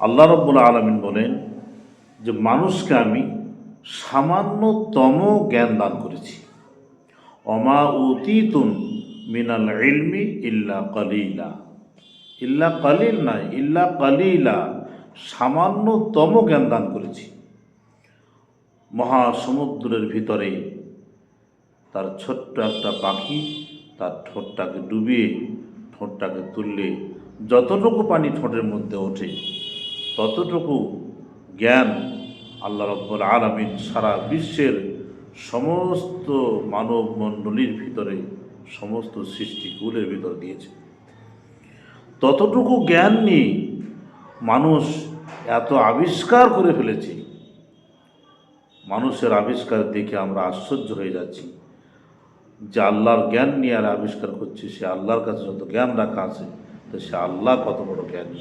আল্লাহ রব্বুল আলমিন বলেন যে মানুষকে আমি সামান্যতম জ্ঞান দান করেছি। অমা উতিতুন মিনাল ইলমি ইল্লা কালিলা। ইল্লা কালিল নয় ইল্লা কালিলা। সামান্যতম জ্ঞান দান করেছি। মহাসমুদ্রের ভিতরে তার ছোট্ট একটা পাখি তার ঠোঁটটাকে ডুবিয়ে, ঠোঁটটাকে তুললে যতটুকু পানি ঠোঁটের মধ্যে ওঠে ততটুকু জ্ঞান আল্লাহ রব্বুল আলমিন সারা বিশ্বের সমস্ত মানব মণ্ডলীর ভিতরে, সমস্ত সৃষ্টিকুলের ভিতর দিয়েছে। ততটুকু জ্ঞান নিয়ে মানুষ এত আবিষ্কার করে ফেলেছে। মানুষের আবিষ্কার দেখে আমরা আশ্চর্য হয়ে যাচ্ছি যে আল্লাহর জ্ঞান নিয়ে আর আবিষ্কার করছে, সে আল্লাহর কাছে যত জ্ঞান রাখা আছে, তো সে আল্লাহ কত বড় জ্ঞানী।